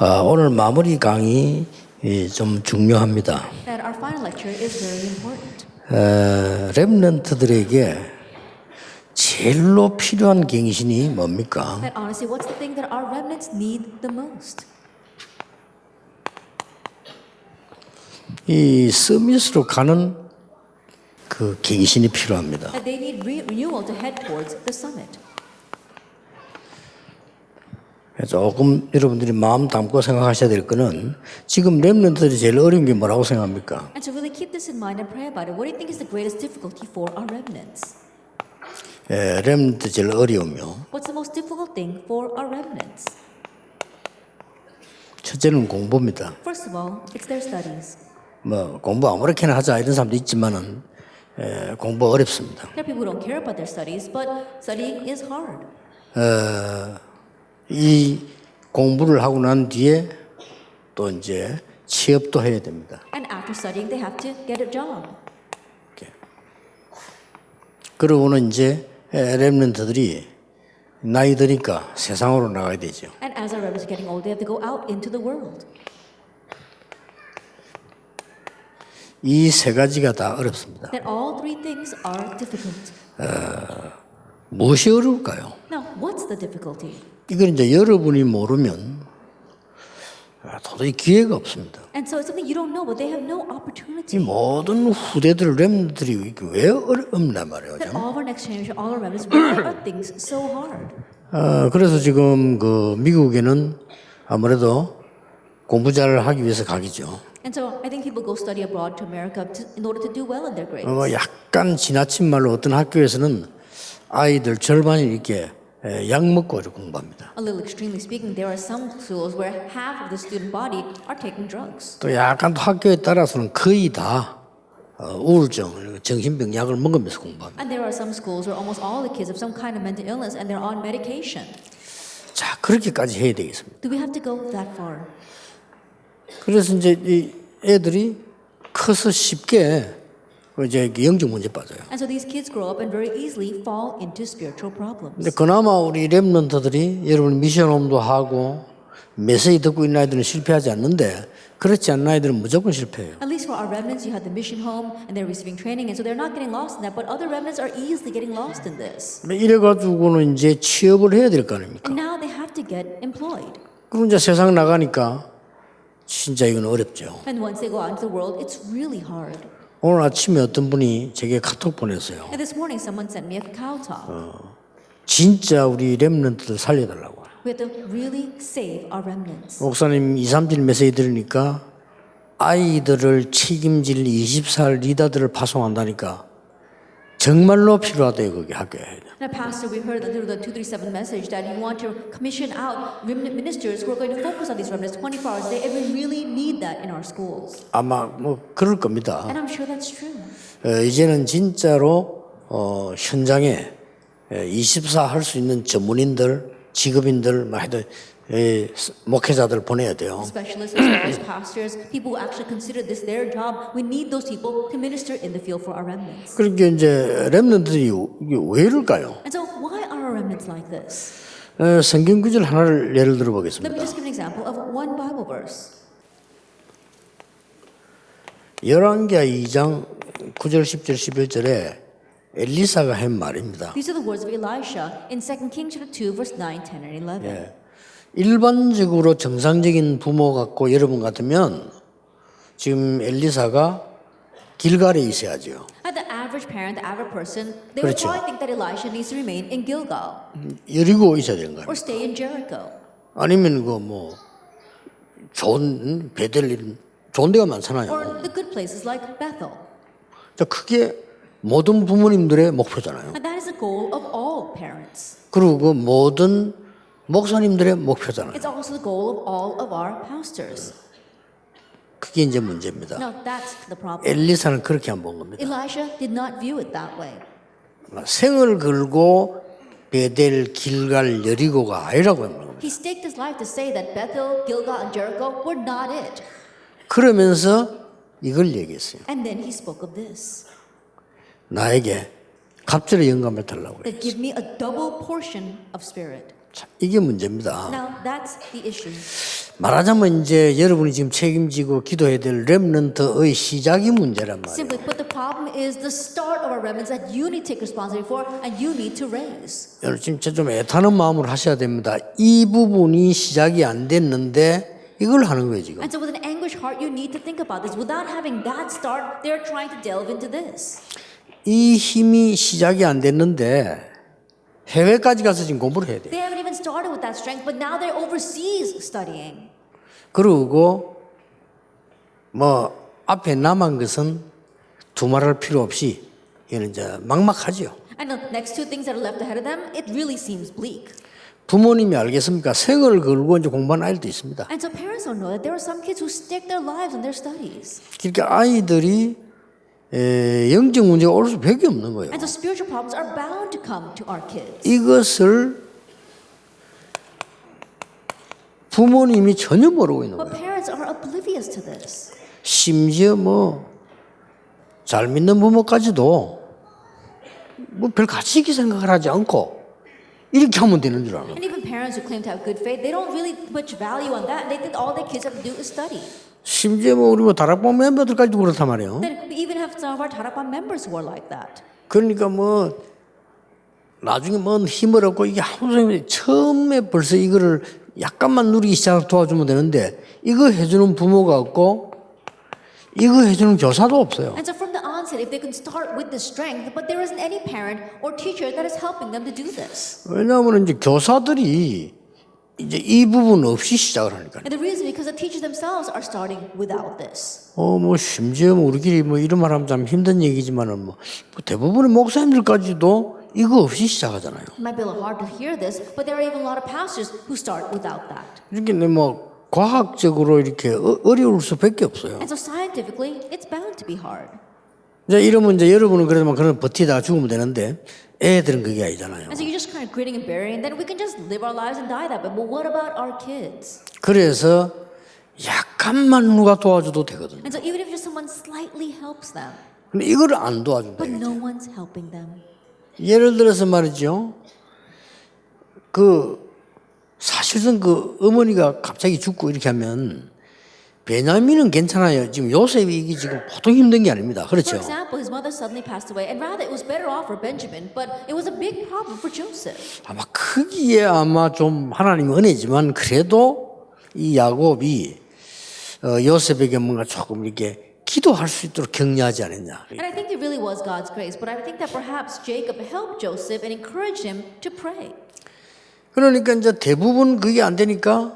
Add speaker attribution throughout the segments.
Speaker 1: 어, 오늘 마무리 강의 이, 좀 중요합니다. 랩런트들에게 제일로 필요한 갱신이 뭡니까? 이 서밋으로 가는 그 갱신이 필요합니다.
Speaker 2: That they need re- renewal to head towards the summit.
Speaker 1: 조금 여러분들이 마음 담고 생각하셔야 될 거는 지금 랩런트들이 제일 어려운 게 뭐라고 생각합니까?
Speaker 2: And so really keep this in mind and pray about it. What do you think is the greatest difficulty for our remnants?
Speaker 1: 예, 랩런트 제일 어려우며
Speaker 2: What's the most difficult thing for our remnants?
Speaker 1: 첫째는 공부입니다.
Speaker 2: First of all, it's their studies.
Speaker 1: 뭐 공부 아무렇게나 하자 이런 사람도 있지만은 에, 공부 어렵습니다.
Speaker 2: There are people who don't care about their studies, but studying is hard.
Speaker 1: 이 공부를 하고 난 뒤에 또 이제 취업도 해야 됩니다.
Speaker 2: And after studying, they have to get a job.
Speaker 1: 그러고는 이제 에, 랩런트들이 나이 드니까 세상으로 나가야 되죠.
Speaker 2: And as our remnants are getting old, they have to go out into the world.
Speaker 1: 이 세 가지가 다 어렵습니다.
Speaker 2: That all three things are difficult.
Speaker 1: 무엇이 어려울까요?
Speaker 2: Now, what's the difficulty?
Speaker 1: 이걸 이제 여러분이 모르면 아, 도저히 기회가 없습니다.
Speaker 2: And so it's something you don't know, but they have no
Speaker 1: 이
Speaker 2: opportunity.
Speaker 1: 모든 후대들 이게 왜 어렵나 말이에요.
Speaker 2: That
Speaker 1: 좀.
Speaker 2: all our next generation, all our remnants, why are things so hard?
Speaker 1: 아, 그래서 지금 그 미국에는 아무래도 공부 잘 하기 위해서 가기죠.
Speaker 2: And so I think people go study abroad to America to, in order to do well in their grades.
Speaker 1: 어, 약간 지나친 말로 어떤 학교에서는 아이들 절반이 이렇게 에, 약 먹고 공부합니다.
Speaker 2: A little extremely speaking, there are some schools where half of the student body are taking drugs.
Speaker 1: 또 약간 또 학교에 따라서는 거의 다 어, 우울증, 정신병 약을 먹으면서 공부합니다.
Speaker 2: And there are some schools where almost all the kids have some kind of mental illness and they're on medication.
Speaker 1: 자, 그렇게까지 해야 되겠습니다.
Speaker 2: Do we have to go that far?
Speaker 1: 그래서 이제 이 애들이 커서 쉽게 그 이제 영적 문제 빠져요.
Speaker 2: And so these kids grow up and very easily fall into spiritual problems.
Speaker 1: 근데 그나마 우리 랩런트들이 여러분 미션홈도 하고 메시지 듣고 있는 아이들은 실패하지 않는데 그렇지 않은 아이들은 무조건 실패해요.
Speaker 2: At least for our remnants, you had the mission home and they're receiving training, and so they're not getting lost in that. But other remnants are easily getting lost in this.
Speaker 1: 이래 가지고는 이제 취업을 해야 될 거 아닙니까?
Speaker 2: And now they have to get employed.
Speaker 1: 그럼 이제 세상 나가니까 진짜 이건 어렵죠.
Speaker 2: And once they go out into the world, it's really hard.
Speaker 1: 오늘 아침에 어떤 분이 제게 카톡 보냈어요.
Speaker 2: And this morning, someone sent me a cacao top.
Speaker 1: 진짜 우리 랩런트들 살려달라고.
Speaker 2: We have to really save our remnants.
Speaker 1: 목사님 2, 3질 메시지 들으니까 아이들을 책임질 24살 리더들을 파송한다니까 정말로 필요하대요 거기 학교에.
Speaker 2: Now, Pastor, we heard that through the 237 message that you want to commission out remnant ministers who are going to focus on these remnants 24 hours a day, and we really need that in our schools.
Speaker 1: 아마 뭐 그럴 겁니다.
Speaker 2: And I'm sure that's true.
Speaker 1: 어, 이제는 진짜로 어, 현장에 24 할 수 있는 전문인들, 직업인들, 막 해도 에, 목회자들 보내야 돼요.
Speaker 2: Specialists as well as pastors, people who actually consider this their job. We need those people to minister in the field for our remnants.
Speaker 1: 그렇게 이제 이게 왜 이럴까요?
Speaker 2: And so, why are our remnants like this?
Speaker 1: 어, 성경 구절 하나를 예를 들어
Speaker 2: Let me
Speaker 1: 보겠습니다.
Speaker 2: just give an example of one Bible verse.
Speaker 1: 열왕기하 2장 9절, 10절, 11절에 엘리사가 한 말입니다.
Speaker 2: These are the words of Elisha in 2 Kings chapter 2, verse 9, 10, and 11.
Speaker 1: 예. 일반적으로 정상적인 부모 같고 여러분 같으면 지금 엘리사가 길갈에 있어야죠.
Speaker 2: The average parent, the average person, they would
Speaker 1: 그렇죠.
Speaker 2: probably think that Elisha needs to remain in Gilgal
Speaker 1: 여리고 있어야 되는 거예요.
Speaker 2: or stay in Jericho.
Speaker 1: 아니면 그뭐 좋은 데가 많잖아요.
Speaker 2: Or the good places like Bethel.
Speaker 1: 자, 그게 모든 부모님들의 목표잖아요.
Speaker 2: And that is the goal of all parents.
Speaker 1: 그리고 그 모든 목사님들의 목표잖아요.
Speaker 2: It's also the goal of all of our pastors.
Speaker 1: 그게 이제 문제입니다.
Speaker 2: Now, that's the problem.
Speaker 1: 엘리사는 그렇게 안 본 겁니다.
Speaker 2: Elisha did not view it that way.
Speaker 1: 생을 걸고 베델, 길갈, 여리고가 아니라고 하는 겁니다.
Speaker 2: He staked his life to say that Bethel, Gilgal, and Jericho were not it.
Speaker 1: 그러면서 이걸 얘기했어요.
Speaker 2: And then he spoke of this
Speaker 1: 나에게 갑절의 영감을 달라고 그래요.
Speaker 2: that give me a double portion of spirit.
Speaker 1: 자, 이게 문제입니다.
Speaker 2: Now, that's the issue.
Speaker 1: 말하자면 이제 여러분이 지금 책임지고 기도해야 될 렘넌트의 시작이 문제란 말이에요. 여러분 진짜 좀 애타는 마음으로 하셔야 됩니다. 이 부분이 시작이 안 됐는데 이걸 하는 거예요 지금.
Speaker 2: And so, with an anguished heart, you need to think about this. Without having that start, they're trying to delve into this.
Speaker 1: 이 힘이 시작이 안 됐는데 해외까지 가서 지금 공부를 해야
Speaker 2: haven't even started with that strength, but now they're overseas studying.
Speaker 1: 그리고 뭐 앞에 남은 것은 두말할 필요 없이 이는 이제 막막하지요.
Speaker 2: And the next two things that are left ahead of them, it really seems bleak.
Speaker 1: 부모님이 알겠습니까? 생을 걸고 이제 공부하는 아이들도 있습니다.
Speaker 2: And so parents don't know that there are some kids who stick their lives on their studies.
Speaker 1: 그러니까 아이들이 에, 영적 문제가 올 수밖에 없는 거예요.
Speaker 2: And so spiritual problems are bound to come to our kids.
Speaker 1: 이것을 부모님이 전혀 모르고 있는
Speaker 2: But
Speaker 1: 거예요.
Speaker 2: parents are oblivious to this.
Speaker 1: 심지어 뭐 잘 믿는 부모까지도 뭐 별 가치 있게 생각을 하지 않고 이렇게 하면 되는 줄 알아요.
Speaker 2: And even parents who claim to have good faith, they don't really put much value on that. They think all their kids have to do is study.
Speaker 1: 심지어 뭐 우리 뭐 다락방 멤버들까지도 그렇단 말이에요.
Speaker 2: Then we even have some of our Tarapan members who are like that.
Speaker 1: 그러니까 뭐 나중에 뭐 힘을 얻고 이게 아무 소용이 처음에 벌써 이거를 약간만 누리기 시작 도와주면 되는데 이거 해주는 부모가 없고 이거 해주는 교사도 없어요.
Speaker 2: And so from the onset, if they can start with the strength, but there isn't any parent or teacher that is helping them to do this.
Speaker 1: 왜냐하면 이제 교사들이 이제 이 부분 없이 시작을 하니까.
Speaker 2: And the reason because the teachers themselves are starting without this.
Speaker 1: 어, 뭐, 심지어 뭐 우리끼리 뭐 이런 말 하면 참 힘든 얘기지만은 뭐, 뭐 대부분의 목사님들까지도 이거 없이 시작하잖아요.
Speaker 2: It might be a little hard to hear this, but there are even a lot of pastors who start without that.
Speaker 1: 이렇게 뭐, 과학적으로 이렇게 어, 어려울 수밖에 없어요.
Speaker 2: And so scientifically, it's bound to be hard.
Speaker 1: 이제 이러면 이제 여러분은 그래도 그런 버티다가 죽으면 되는데 애들은 그게 아니잖아요.
Speaker 2: And so you're just kind of gritting and bearing, and then we can just live our lives and die that way. But what about our kids?
Speaker 1: 그래서 약간만 누가 도와줘도 되거든요.
Speaker 2: And so even if just someone slightly helps them,
Speaker 1: 근데 이걸 안 도와준다.
Speaker 2: but
Speaker 1: 이거죠.
Speaker 2: no one's helping them.
Speaker 1: 예를 들어서 말이죠. 그 사실은 그 어머니가 갑자기 죽고 이렇게 하면 베냐민은 괜찮아요. 지금 요셉이 이게 지금 보통 힘든 게 아닙니다. 그렇죠?
Speaker 2: example, his mother suddenly passed away, and rather it was better off for Benjamin, but it was a big problem for Joseph.
Speaker 1: 아마 크기에 아마 좀 하나님의 은혜지만 그래도 이 야곱이 어, 요셉에게 뭔가 조금 이렇게 기도할 수 있도록 격려하지 않았냐.
Speaker 2: And I think it really was God's grace, but I think that perhaps Jacob helped Joseph and encouraged him to pray.
Speaker 1: 그러니까 이제 대부분 그게 안 되니까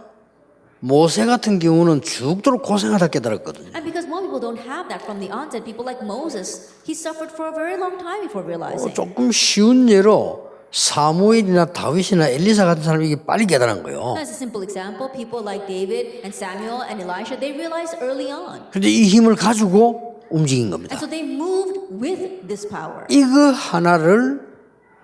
Speaker 1: 모세 같은 경우는 죽도록 고생하다 깨달았거든요.
Speaker 2: And because more people don't have that from the onset, people like Moses, he suffered for a very long time before
Speaker 1: 어,
Speaker 2: realizing.
Speaker 1: 조금 쉬운 예로 사무엘이나 다윗이나 엘리사 같은 사람이 이게 빨리 깨달은 거예요.
Speaker 2: As a simple example, people like David and Samuel and Elisha, they realized early on.
Speaker 1: 근데 이 힘을 가지고 움직인 겁니다.
Speaker 2: And so they moved with this power.
Speaker 1: 이거 하나를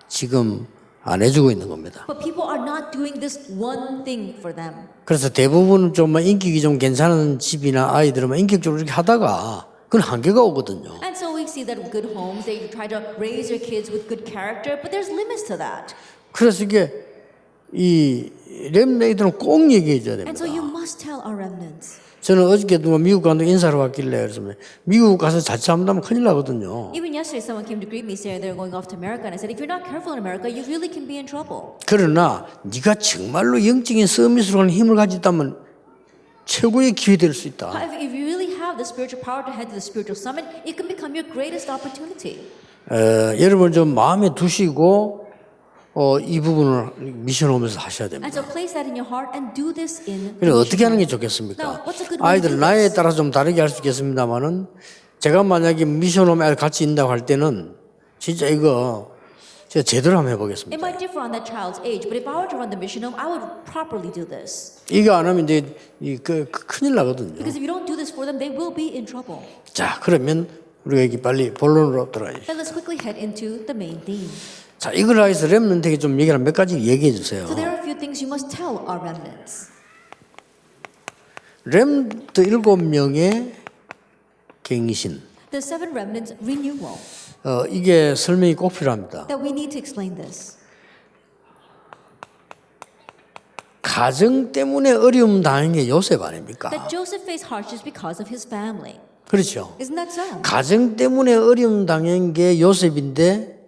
Speaker 1: 지금 안 해주고 있는 겁니다.
Speaker 2: But people are not doing this one thing for them.
Speaker 1: 그래서 대부분 좀 인격이 좀 괜찮은 집이나 아이들은 인격적으로 이렇게 하다가 그건 한계가 오거든요.
Speaker 2: And so we see that good homes, they try to raise their kids with good character, but there's limits to that.
Speaker 1: 그래서 이게 이 렘네이들은 꼭 얘기해 줘야
Speaker 2: And
Speaker 1: 됩니다.
Speaker 2: so you must tell our remnants.
Speaker 1: 저는 어저께 누가 미국 가서 인사를 왔길래 그래서 미국 가서 자칫하면 큰일 나거든요.
Speaker 2: Even yesterday, someone came to greet me saying they're going off to America, and I said, if you're not careful in America, you really can be in trouble.
Speaker 1: 그러나 네가 정말로 영적인 서밋으로 하는 힘을 가지고 있다면 최고의 기회 될 수 있다.
Speaker 2: However, if you really have the spiritual power to head to the spiritual summit, it can become your greatest opportunity.
Speaker 1: 에, 여러분 좀 마음에 두시고 어, 이 부분을 미션 오면서 하셔야 됩니다.
Speaker 2: And so place that in your heart and do this in. the
Speaker 1: 어떻게 하는 게. 좋겠습니까?
Speaker 2: Now, what's a good way to
Speaker 1: 아이들
Speaker 2: do
Speaker 1: 나이에
Speaker 2: this?
Speaker 1: 따라 좀 다르게 할 수 있겠습니다만은 제가 만약에 미션 오면 같이 있다고 할 때는 진짜 이거 제가 제대로 한번 해보겠습니다.
Speaker 2: might differ on that child's age, but if I were to run the mission home, I would properly do this.
Speaker 1: 이거 안 하면 이제 이, 그, 그 큰일 나거든요.
Speaker 2: Because if you don't do this for them, they will be in trouble.
Speaker 1: 자 그러면 우리가 여기 빨리 본론으로 들어가야죠.
Speaker 2: Then let's quickly head into the main theme.
Speaker 1: 자 이걸 위해서 랩런트에게 좀 얘기를 몇 가지 얘기해 주세요.
Speaker 2: So there are a few things you must tell our remnants.
Speaker 1: 렘트 일곱 명의 갱신.
Speaker 2: The seven remnants renewal.
Speaker 1: 어, 이게 설명이 꼭 필요합니다.
Speaker 2: That we need to explain this.
Speaker 1: 가정 때문에 어려움 당한 게 요셉 아닙니까?
Speaker 2: That Joseph faced hardships because of his family.
Speaker 1: 그렇죠.
Speaker 2: Isn't that so?
Speaker 1: 가정 때문에 어려움 당한 게 요셉인데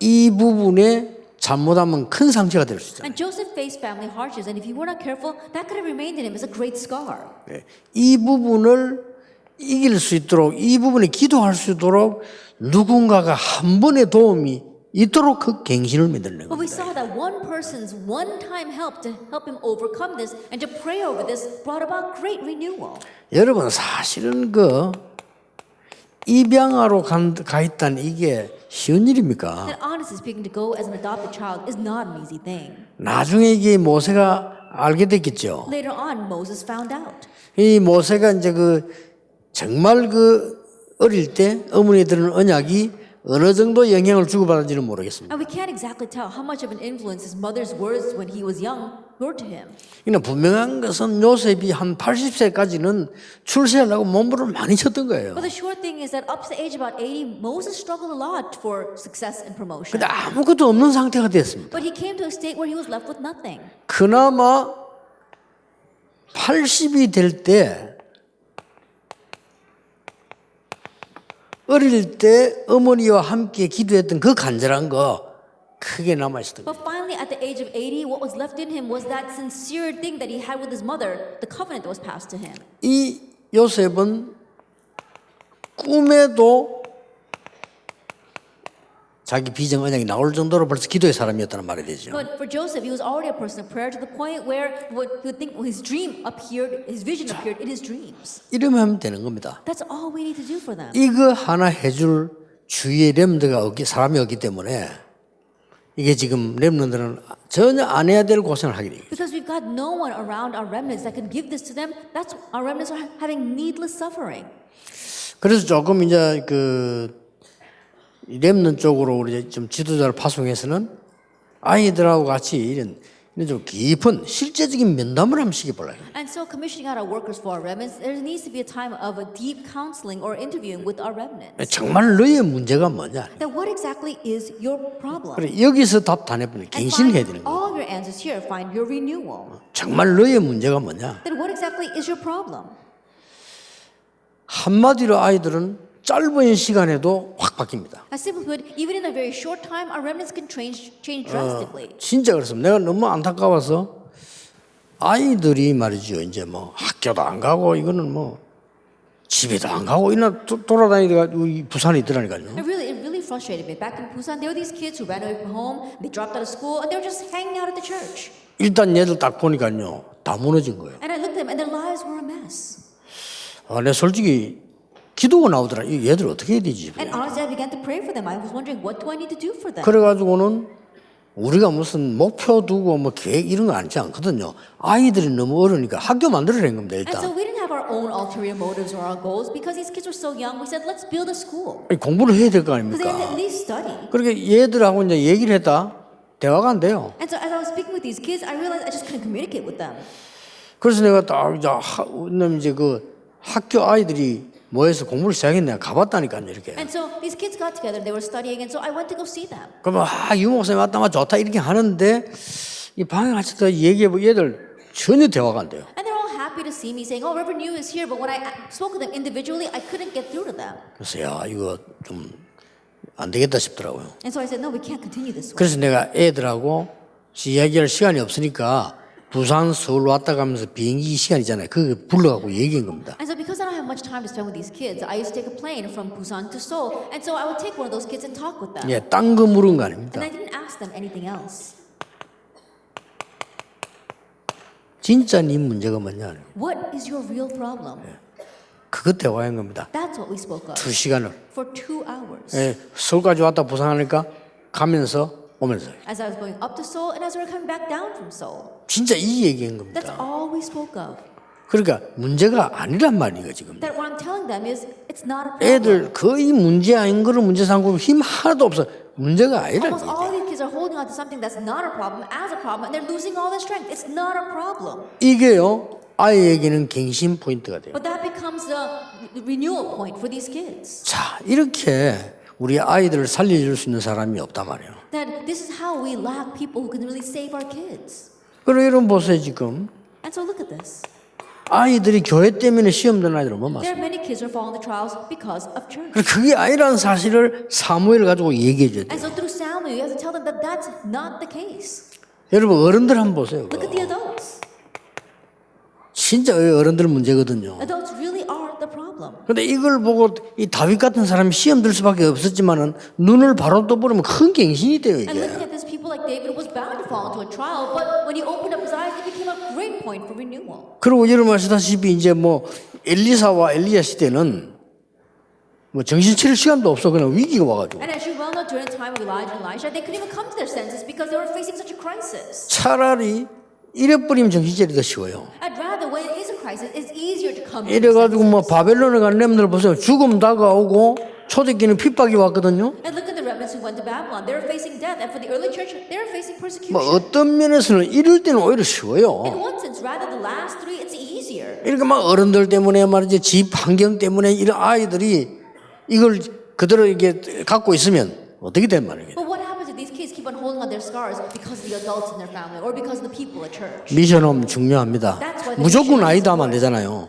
Speaker 1: 이 부분에 잘못하면 큰 상처가 될 수 있잖아요.
Speaker 2: And Joseph faced family hardships, and if he were not careful, that could have remained in him as a great scar.
Speaker 1: 예. 이 부분을 이길 수 있도록 이 부분에 기도할 수 있도록 누군가가 한 번의 도움이 있도록 그 갱신을 만드는
Speaker 2: But we
Speaker 1: 겁니다.
Speaker 2: saw that one person's one-time help to help him overcome this and to pray over this brought about great renewal.
Speaker 1: 여러분 사실은 그 입양하러 간, 가 있다는 이게 쉬운 일입니까?
Speaker 2: That honestly speaking, to go as an adopted child is not an easy thing.
Speaker 1: 나중에 이게 모세가 알게 됐겠죠.
Speaker 2: Later on, Moses found out.
Speaker 1: 이 모세가 이제 그 정말 그 어릴 때 어머니 들은 언약이 어느 정도 영향을 주고받은지는 모르겠습니다.
Speaker 2: And we can't exactly tell how much of an influence his mother's words when he was young were to him.
Speaker 1: 그러나 분명한 것은 요셉이 한 80세까지는 출세하려고 몸부를 많이 쳤던 거예요.
Speaker 2: But the short thing is that up to the age about 80, Moses struggled a lot for success and promotion.
Speaker 1: 근데 아무것도 없는 상태가 됐습니다.
Speaker 2: But he came to a state where he was left with nothing.
Speaker 1: 그나마 80이 될 때 어릴 때 어머니와 함께 기도했던 그 간절한 거 크게 남아 있었던 거예요.
Speaker 2: But finally, at the age of 80, what was left in him was that sincere thing that he had with his mother, the covenant that was passed to him.
Speaker 1: 이 요셉은 꿈에도 자기 비정 언약이 나올 정도로 벌써 기도의 사람이었다는 말이 되죠.
Speaker 2: But for Joseph, he was already a person of prayer to the point where what would think his dream appeared, his vision appeared in his dreams.
Speaker 1: 이러면 하면 되는 겁니다.
Speaker 2: That's all we need to do for them.
Speaker 1: 이거 하나 해줄 주위에 렘드가 없기 사람이 없기 때문에 이게 지금 렘드들은 전혀 안 해야 될 고생을 하게 돼요.
Speaker 2: Because we've got no one around our remnants that can give this to them, that's our remnants are having needless suffering.
Speaker 1: 그래서 조금 이제 그 렘넌 쪽으로 우리 좀 지도자를 파송해서는 아이들하고 같이 이런, 이런 좀 깊은 실제적인 면담을 한번 시켜볼래요.
Speaker 2: And so, commissioning out our workers for our remnants, there needs to be a time of a deep counseling or interviewing with our remnants.
Speaker 1: 정말 너의 문제가 뭐냐?
Speaker 2: That what exactly is your problem?
Speaker 1: 그래 여기서 답다 내보니
Speaker 2: And
Speaker 1: 갱신을 해야
Speaker 2: find
Speaker 1: 되는 거야.
Speaker 2: all your answers here. Find your renewal.
Speaker 1: 정말 너의 문제가 뭐냐?
Speaker 2: Then what exactly is your problem?
Speaker 1: 한마디로 아이들은 짧은 시간에도 확 바뀝니다.
Speaker 2: As simply put, even in a very short time, our remnants can change change drastically.
Speaker 1: 진짜 그렇습니다. 내가 너무 안타까워서 아이들이 말이죠. 이제 뭐 학교도 안 가고 이거는 뭐 집에도 안 가고 이나 도- 돌아다니다가 이 부산에 있더라니까요.
Speaker 2: It really, it really frustrated me. Back in Busan, there were these kids who ran away from home. They dropped out of school, and they were just hanging out at the church.
Speaker 1: 일단 얘들 딱 보니까요. 다 무너진 거예요.
Speaker 2: And I looked at them, and their lives were a mess.
Speaker 1: 아, 내 솔직히 기도가 나오더라. 이 얘들 어떻게 해야 되지?
Speaker 2: And honestly, I began to pray for them. I was wondering, what do I need to do for them?
Speaker 1: 그래가지고는 우리가 무슨 목표 두고 뭐 계획 이런 거 앉지 않거든요. 아이들이 너무 어려니까 학교 만들어낸 겁니다,
Speaker 2: And so
Speaker 1: 일단.
Speaker 2: we didn't have our own ulterior motives or our goals because these kids were so young. We said, let's build a school
Speaker 1: 아니, 공부를 해야 될거
Speaker 2: because they had to at
Speaker 1: 아닙니까?
Speaker 2: least study.
Speaker 1: 그렇게 얘들하고 이제 얘기를 했다. 대화가 안 돼요.
Speaker 2: And so as I was speaking with these kids, I realized I just couldn't communicate with them.
Speaker 1: 그래서 내가 딱 이제, 하, 왜냐면 이제 그 학교 아이들이 모여서 공부를 시작했네. 가봤다니까요, 이렇게.
Speaker 2: And so these kids got together, they were studying, and so I went to go see them.
Speaker 1: 그러면 아, 유 목사님 왔다, 마 좋다 이렇게 하는데 이 방에 같이 또 얘기해보고 얘들 전혀 대화가 안 돼요.
Speaker 2: And they're all happy to see me saying, oh, Reverend Yu is here. But when I spoke with them individually, I couldn't get through to them.
Speaker 1: 그래서 야 이거 좀 안 되겠다 싶더라고요.
Speaker 2: And so I said, no, we can't continue this way.
Speaker 1: 그래서 내가 애들하고 이야기할 시간이 없으니까 부산 서울 왔다 가면서 비행기 시간이잖아요. 그거 불러갖고 얘기한 겁니다.
Speaker 2: And so because I don't have much time to spend with these kids, I used to take a plane from Busan to Seoul. And so I would take one of those kids and talk with them.
Speaker 1: 예, 딴 거 물은 거 아닙니다.
Speaker 2: And I didn't ask them anything else.
Speaker 1: 진짜 네 문제가 뭐냐.
Speaker 2: What is your real problem?
Speaker 1: 그것 대화한 겁니다.
Speaker 2: That's what we spoke of
Speaker 1: 두 시간을.
Speaker 2: for two hours.
Speaker 1: 예, 서울까지 왔다 부산 하니까 가면서 오면서.
Speaker 2: As I was going up to Seoul and as we were coming back down from Seoul.
Speaker 1: 진짜 이
Speaker 2: That's
Speaker 1: 겁니다.
Speaker 2: all we spoke of.
Speaker 1: 그러니까 문제가 아니란 말이에요, 지금.
Speaker 2: That what I'm telling them is it's not a problem.
Speaker 1: 애들 거의 문제 아닌 거를 문제 삼고 힘 하나도 없어. 문제가 아니란. 이게요, 아이에게는 갱신 포인트가 돼요.
Speaker 2: But that becomes a renewal point for these kids.
Speaker 1: 자, 이렇게 우리 아이들을 살려줄 수 있는 사람이 없단 말이에요. 그리고 이런 보세요 지금
Speaker 2: And so look at this.
Speaker 1: 아이들이 교회 때문에 시험 드는 아이들 얼마나
Speaker 2: There
Speaker 1: 많습니다.
Speaker 2: are many kids who are falling the trials because of church.
Speaker 1: 그리고 그게 아니라는 사실을 사무엘 가지고 얘기해 줘야 돼요.
Speaker 2: And so through Samuel, you have to tell them that that's not the case.
Speaker 1: 여러분 어른들 한번 보세요.
Speaker 2: Look at the adults.
Speaker 1: 진짜 어른들 문제거든요.
Speaker 2: Adults really are the problem.
Speaker 1: 근데 이걸 보고 이 다윗 같은 사람이 시험 들 수밖에 없었지만은 눈을 바로 떠버리면 큰 갱신이 돼요 이게.
Speaker 2: looking at this, people like David was bound to fall into a trial, but when he opened up his eyes, it became a great point for renewal.
Speaker 1: 그리고 여러분 아시다시피 이제 뭐 엘리사와 엘리야 시대는 뭐 정신 차릴 시간도 없어 그냥 위기가 와가지고
Speaker 2: And as you well know, during the time of Elijah and Elisha, they couldn't even come to their senses because they were facing such a crisis.
Speaker 1: 차라리 이래버리면 정신 차리기 더 쉬워요.
Speaker 2: I'd rather, when it is a crisis, it's easier to come to
Speaker 1: 이래가지고
Speaker 2: senses.
Speaker 1: 뭐 바벨론에 간 렘들 보세요. 죽음 다가오고 초대기는 핍박이 왔거든요. 뭐 어떤 면에서는 이럴 때는 오히려 쉬워요. 이렇게 막 어른들 때문에 말이지 집 환경 때문에 이런 아이들이 이걸 그대로 이게 갖고 있으면 어떻게 된 말이에요. 미션홈 중요합니다. 무조건 아니다 하면 안 되잖아요.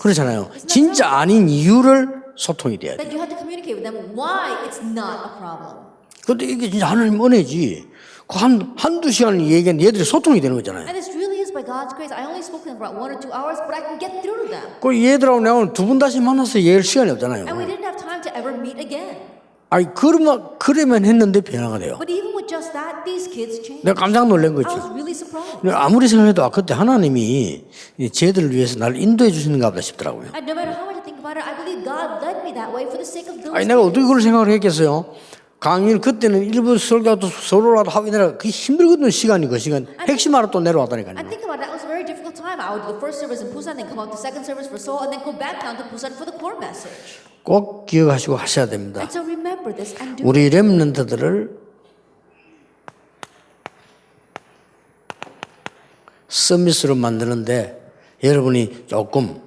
Speaker 1: 그렇잖아요. 진짜 아닌 이유를 소통이 돼야 돼.
Speaker 2: That you have to communicate with them why it's not a problem.
Speaker 1: 근데 이게 진짜 하나님 은혜지. 그 한, 한두 시간 얘기하는 얘들이 소통이 되는 거잖아요.
Speaker 2: And this really is by God's grace. I only spoke to them for about one or two hours, but I can get through to them.
Speaker 1: 그 얘들하고 내가 두분 다시 만나서 얘기할 시간이 없잖아요.
Speaker 2: And we didn't have time to ever meet again.
Speaker 1: 아니, 그러면, 그러면 했는데 변화가 돼요.
Speaker 2: But even with just that, these kids changed.
Speaker 1: 내가 깜짝 놀란 거지.
Speaker 2: was really surprised.
Speaker 1: 아무리 생각해도 아, 그때 하나님이 이 쟤들을 위해서 나를 인도해 주시는가 보다 싶더라고요.
Speaker 2: And no matter how
Speaker 1: 아니, 내가 어떻게 그걸 생각을 했겠어요? 강의는 그때는 일부 설교도 서로라도 하고 내가 그게 힘들거든 시간이 그 시간 핵심 하나 또 내려왔다니까요.
Speaker 2: I think about it, that was a very difficult time. I would do the first service in Busan, then come out to second service for Seoul, and then go back down to Busan for the core message.
Speaker 1: 꼭 기억하시고 하셔야 됩니다.
Speaker 2: And so remember this and do
Speaker 1: 우리 렘넌트들을 서밋으로 만드는데 여러분이 조금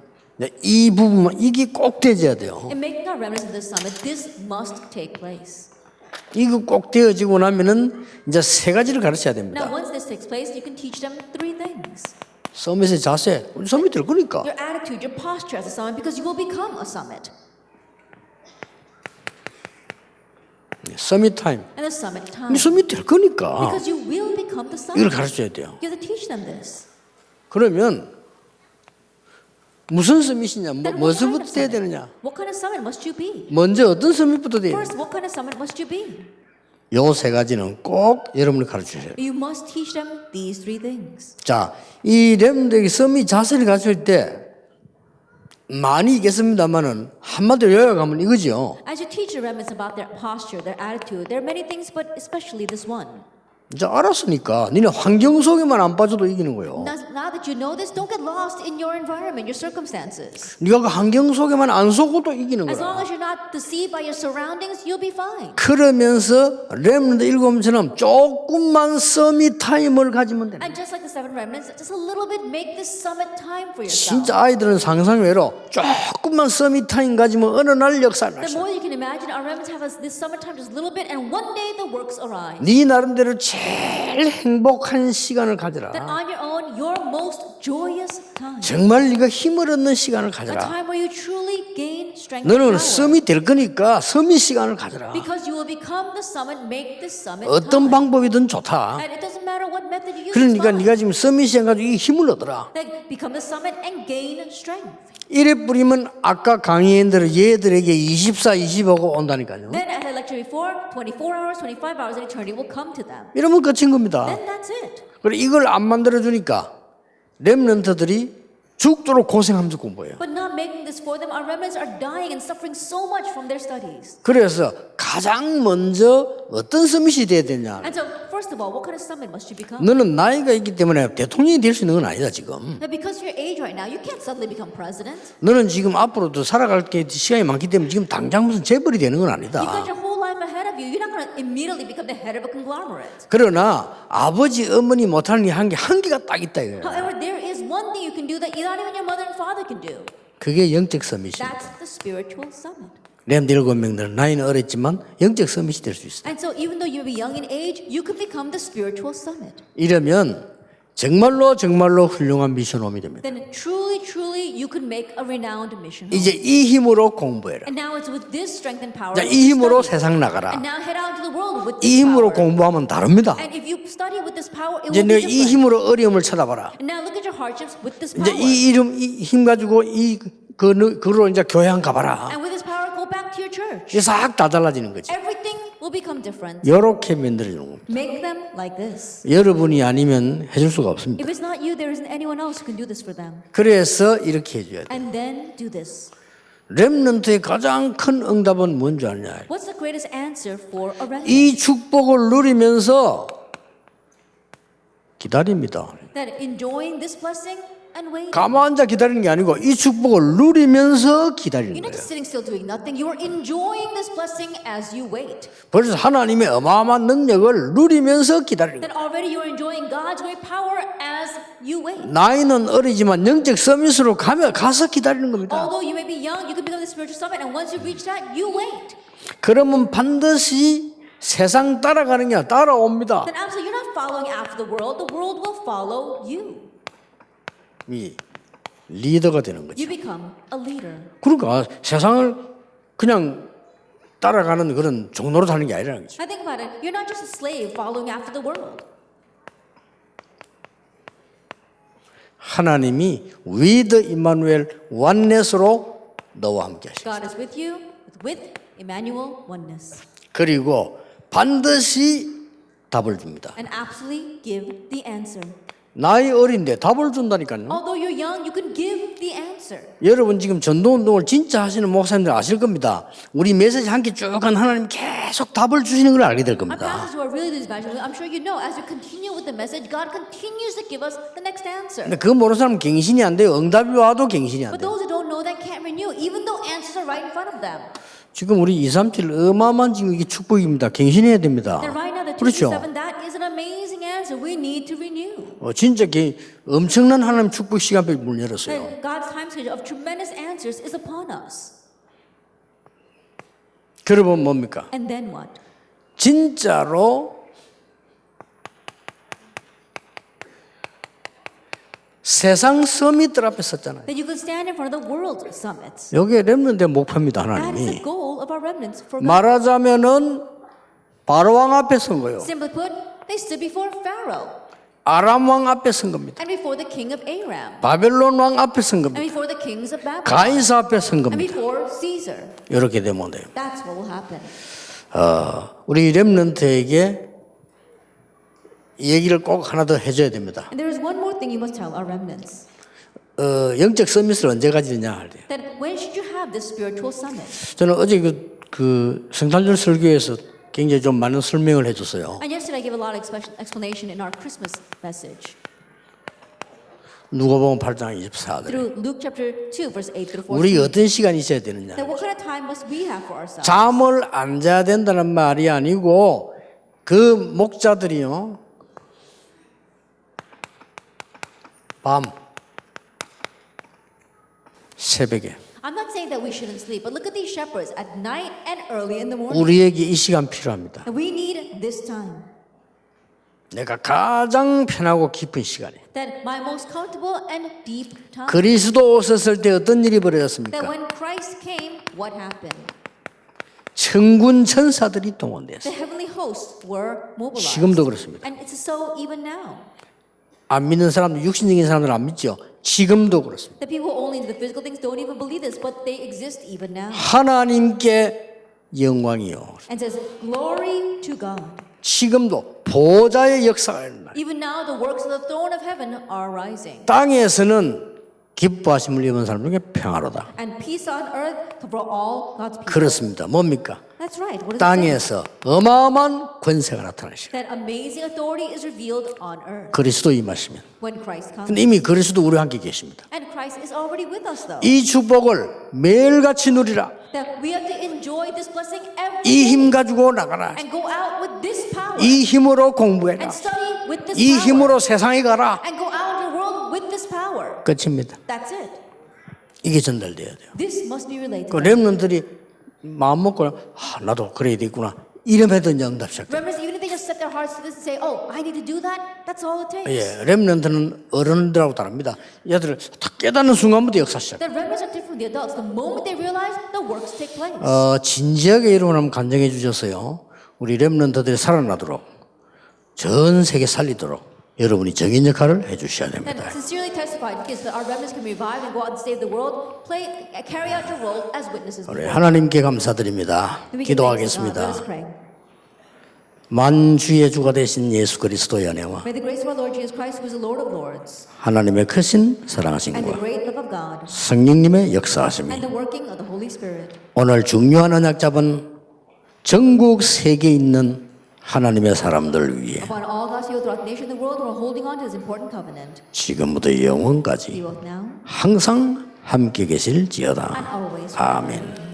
Speaker 1: 이 부분만 이게 꼭 되어야 돼요. 이거 꼭 되어지고 나면은 이제 세 가지를 가르쳐야
Speaker 2: Now,
Speaker 1: 됩니다.
Speaker 2: once this takes place, you can teach them three things
Speaker 1: 서밋의 자세, 우리 서밋 될 거니까.
Speaker 2: your attitude, your posture as a summit, because you will become a summit.
Speaker 1: 서밋 타임.
Speaker 2: And the summit time.
Speaker 1: 우리 서밋 될 거니까
Speaker 2: Because you will become the
Speaker 1: 이걸
Speaker 2: summit.
Speaker 1: 가르쳐야 돼요.
Speaker 2: You have to teach them this.
Speaker 1: 그러면 무슨 서밋이냐, 뭐, 무엇부터 돼야? 되느냐. 먼저 어떤 서밋부터 돼요?
Speaker 2: First, what kind of summit must you be?
Speaker 1: 요세 가지는 꼭 여러분이
Speaker 2: things.
Speaker 1: 자, 이 렘들에게 서밋 자세를 가르칠 때 많이 있겠습니다만은 한마디로 요약하면 이거죠.
Speaker 2: As you teach the remnants about their posture, their attitude, there are many things, but especially this one.
Speaker 1: 이제 알았으니까 니네 환경 속에만 안 빠져도 이기는 거예요.
Speaker 2: Now, now that you know this, don't get lost in your environment, your circumstances.
Speaker 1: 네가 그 환경 속에만 안 속고도 이기는
Speaker 2: As long
Speaker 1: 거야.
Speaker 2: as you're not deceived by your surroundings, you'll be fine.
Speaker 1: 그러면서 렘드 일곱처럼 조금만 서밋 타임을 가지면 거야.
Speaker 2: And just like the seven remnants, just a little bit make this summit time for yourself.
Speaker 1: 진짜 아이들은 상상 외로 조금만 서밋 타임 가지면 어느 날 역사를
Speaker 2: The
Speaker 1: 났어.
Speaker 2: more you can imagine, our remnants have us this summit time just a little bit, and one day the works arise.
Speaker 1: 네 나름대로 제일 행복한 시간을 가져라.
Speaker 2: Your most joyous time.
Speaker 1: 정말 네가 힘을 얻는 시간을
Speaker 2: A
Speaker 1: 가져라.
Speaker 2: time where you truly gain strength and
Speaker 1: 너는
Speaker 2: power.
Speaker 1: 섬이 될 거니까 섬이 시간을 가져라.
Speaker 2: Because you will become the summit, make this summit
Speaker 1: 어떤
Speaker 2: time.
Speaker 1: 방법이든 좋다.
Speaker 2: And it doesn't matter what method you use.
Speaker 1: 그러니까
Speaker 2: it's fine.
Speaker 1: 네가 지금 섬이 시간 가지고 이 힘을 얻어라.
Speaker 2: Like, become the summit and gain strength.
Speaker 1: 이래 뿌리면 아까 강의한 대로 얘들에게 24, 25가 온다니까요.
Speaker 2: Then, as I lectured before, 24 hours, 25 hours in eternity will come to them.
Speaker 1: 이러면 끝인 겁니다.
Speaker 2: Then that's it.
Speaker 1: 그래 이걸 안 만들어 주니까 렘넌트들이 죽도록 고생하면서 공부해요.
Speaker 2: But not making this for them, our remnants are dying and suffering so much from their studies.
Speaker 1: 그래서 가장 먼저 어떤 서밋이 돼야 되냐?
Speaker 2: And so, first of all, what kind of summit must you become?
Speaker 1: 너는 나이가 있기 때문에 대통령이 될 수 있는 건 아니다 지금.
Speaker 2: Now, because your age right now, you can't suddenly become president.
Speaker 1: 너는 지금 앞으로도 살아갈 게 시간이 많기 때문에 지금 당장 무슨 재벌이 되는 건
Speaker 2: You've
Speaker 1: 아니다.
Speaker 2: got your whole immediately become the head of a conglomerate.
Speaker 1: 그러나 아버지 어머니 못하는 게한개 한계가 딱 있다 이거야.
Speaker 2: However, there is one thing you can do that not even your mother and father can do.
Speaker 1: 그게 영적 서밋이.
Speaker 2: That's the spiritual summit.
Speaker 1: 렘드 일곱 명들은 나이는 어렸지만 영적 서밋이 될 수 있어요.
Speaker 2: And so, even though you be young in age, you could become the spiritual summit.
Speaker 1: 이러면 정말로 정말로 훌륭한 미션홈이 됩니다.
Speaker 2: Then, truly, truly, you could make a renowned mission. home.
Speaker 1: 이제 이 힘으로 공부해라.
Speaker 2: And now it's with this strength and power.
Speaker 1: 자,
Speaker 2: that
Speaker 1: 이
Speaker 2: you
Speaker 1: 힘으로
Speaker 2: study.
Speaker 1: 세상 나가라.
Speaker 2: And now head out into the world with
Speaker 1: 이
Speaker 2: this
Speaker 1: 힘으로
Speaker 2: power.
Speaker 1: 공부하면 다릅니다.
Speaker 2: And if you study with this power, it
Speaker 1: 이제
Speaker 2: will
Speaker 1: 너
Speaker 2: be
Speaker 1: 이
Speaker 2: different.
Speaker 1: 힘으로 어려움을 쳐다봐라.
Speaker 2: And now look at your hardships with this
Speaker 1: 이제
Speaker 2: power.
Speaker 1: 이 이름 이 힘 가지고 이 그, 그로 이제 교회 한 가봐라.
Speaker 2: And with this power, go back to your church.
Speaker 1: 이게 싹 다 달라지는 거지.
Speaker 2: Everything will become different.
Speaker 1: 이렇게 만들어주는 겁니다.
Speaker 2: Make them like this.
Speaker 1: 여러분이 아니면 해줄 수가 없습니다.
Speaker 2: If it's not you, there isn't anyone else who can do this for them.
Speaker 1: 그래서 이렇게 해줘야 돼.
Speaker 2: And then do this.
Speaker 1: 렘넌트의 가장 큰 응답은 뭔지 아냐?
Speaker 2: What's the greatest answer for a remnant?
Speaker 1: 이 축복을 누리면서 기다립니다.
Speaker 2: That enjoying this blessing.
Speaker 1: 가만 앉아 기다리는 게 아니고 이 축복을 누리면서 기다리는 거예요. 벌써 하나님의 어마어마한 능력을 누리면서 기다리는 거예요. 나이는 어리지만 영적 서밋으로 가면 가서 기다리는 겁니다. 그러면 반드시 세상 따라가는 게 따라옵니다.
Speaker 2: Then absolutely, you're not following after the world. The world will follow you.
Speaker 1: 이 리더가 되는 거죠. 그러니까 세상을 그냥 따라가는 그런 종로로 사는 게 아니라는 거죠.
Speaker 2: I think about it. You're not just a slave following after the world.
Speaker 1: 하나님이 위드 임마누엘 원넷으로 너와 함께 하시고
Speaker 2: God is with you, with Emmanuel oneness,
Speaker 1: 그리고 반드시 답을 줍니다.
Speaker 2: And.
Speaker 1: 나이 어린데 답을 준다니까요.
Speaker 2: Although you're young, you can give the answer.
Speaker 1: 여러분 지금 전도 운동을 진짜 하시는 목사님들 아실 겁니다. 우리 메시지 한개쭉한 하나님 계속 답을 주시는 걸 알게 될
Speaker 2: Our
Speaker 1: 겁니다.
Speaker 2: pastors who are really these evangelists, I'm sure you know, as we continue with the message, God continues to give us the next answer.
Speaker 1: 근데 그거 모르는 사람은 갱신이 안 돼요. 응답이 와도 갱신이 안
Speaker 2: But
Speaker 1: 돼요.
Speaker 2: those who don't know that can't renew, even though answers are right in front of them.
Speaker 1: 지금 우리 237 어마어마한 지금 이게 축복입니다. 갱신해야 됩니다.
Speaker 2: Then right now, the
Speaker 1: 그렇죠.
Speaker 2: 237, that amazing answer. We need to renew.
Speaker 1: 어, 진짜 개, 엄청난 하나님 축복 시간표를 문 열었어요.
Speaker 2: Then God's time schedule of tremendous answers is upon us.
Speaker 1: 그러면 뭡니까?
Speaker 2: And then what?
Speaker 1: 진짜로 세상 서밋들 앞에 섰잖아요.
Speaker 2: That you could stand in front of the world summits.
Speaker 1: 여기에 렘넌트의 목표입니다.
Speaker 2: That is the
Speaker 1: 하나님이.
Speaker 2: goal of our remnants for God.
Speaker 1: 말하자면은 바로왕 앞에 선 거예요.
Speaker 2: Simply put, they stood before Pharaoh
Speaker 1: 아람 왕 앞에 선 겁니다.
Speaker 2: and before the king of Aram
Speaker 1: 바벨론 왕 앞에 선
Speaker 2: and
Speaker 1: 겁니다.
Speaker 2: before the kings of Babylon
Speaker 1: 가이사 앞에 선
Speaker 2: and
Speaker 1: 겁니다.
Speaker 2: before Caesar.
Speaker 1: 이렇게 되면 돼요.
Speaker 2: That's what will happen.
Speaker 1: 어, 우리 렘넌트에게 이 얘기를 꼭 하나 더 해줘야 됩니다.
Speaker 2: And there is one more thing you must tell our remnants.
Speaker 1: 어, 영적 서밋을 언제 가지느냐 할 때.
Speaker 2: That when should you have this spiritual summit?
Speaker 1: 저는 어제 그, 그 성탄절 설교에서 굉장히 좀 많은 설명을 해줬어요.
Speaker 2: And yesterday I gave a lot of explanation in our Christmas message
Speaker 1: 누가복음 8장 24절.
Speaker 2: through Luke chapter 2, verse 8 through 14.
Speaker 1: 우리 어떤 시간이 있어야 되느냐.
Speaker 2: That what kind of time must we have for ourselves?
Speaker 1: 잠을 안 자야 된다는 말이 아니고 그 목자들이요. 밤 새벽에
Speaker 2: saying that we shouldn't sleep, but look at these shepherds at night and early in the morning.
Speaker 1: 우리에게 이 시간 필요합니다.
Speaker 2: And we need this time.
Speaker 1: 내가 가장 편하고 깊은 시간이.
Speaker 2: That my most comfortable and deep time.
Speaker 1: 그리스도 오셨을 때 어떤 일이
Speaker 2: That
Speaker 1: 벌어졌습니까?
Speaker 2: when Christ came, what happened?
Speaker 1: 천군 천사들이 동원됐어요.
Speaker 2: The heavenly hosts were mobilized.
Speaker 1: 지금도 그렇습니다.
Speaker 2: And it's so even now.
Speaker 1: 안 믿는 사람들, 육신적인 사람들 안 믿죠. 지금도 그렇습니다. 하나님께 영광이요. 지금도 보좌의 역사가
Speaker 2: rising.
Speaker 1: 땅에서는 기뻐하심을 입은 사람 중에 평화로다. 그렇습니다. 뭡니까?
Speaker 2: That's right. What does it say?
Speaker 1: 땅에서 어마어마한 권세가 나타나시고
Speaker 2: That amazing authority is revealed on earth
Speaker 1: 그리스도 임하시면.
Speaker 2: when Christ comes.
Speaker 1: 근데 이미 그리스도 우리와 함께 계십니다.
Speaker 2: And Christ is already with us, though.
Speaker 1: 이 축복을 매일같이 누리라.
Speaker 2: That we have to enjoy this blessing every
Speaker 1: 이
Speaker 2: day
Speaker 1: 힘 가지고 나가라.
Speaker 2: and go out with this power
Speaker 1: 이 힘으로 공부해라.
Speaker 2: and study with this
Speaker 1: 이
Speaker 2: power
Speaker 1: 힘으로 세상에 가라.
Speaker 2: and go out in the world with this power.
Speaker 1: 끝입니다.
Speaker 2: That's it.
Speaker 1: 이게 전달돼야 돼요.
Speaker 2: This must be related.
Speaker 1: 그 렘넌들이 마음 먹고 아, 나도 그래야 되겠구나 이러면 이제 응답 시작.
Speaker 2: Remember, even if they just set their hearts to this and say, "Oh, I need to do that," that's all it takes.
Speaker 1: 예, 렘넌트는 어른들하고 다릅니다. 얘들을 다 깨닫는 순간부터 역사 시작.
Speaker 2: The remnants are different from the adults. The moment they realize, the works take place.
Speaker 1: 어, 진지하게 여러분 간증해 주셨어요. 우리 렘넌트들이 살아나도록 전 세계 살리도록 여러분이 정인 역할을 해주셔야
Speaker 2: and
Speaker 1: 됩니다.
Speaker 2: sincerely testified because our remnants can revive and go out and save the world. Play, carry out your role as witnesses.
Speaker 1: 우리
Speaker 2: before.
Speaker 1: 하나님께 감사드립니다. 기도하겠습니다. 만주의 주가 되신 예수 그리스도의 은혜와 하나님의 크신 사랑하심과 성령님의 역사하심이 오늘 중요한 언약 잡은 전국 세계에 있는 하나님의 사람들 위해 지금부터 영원까지 항상 함께 계실지어다. 아멘.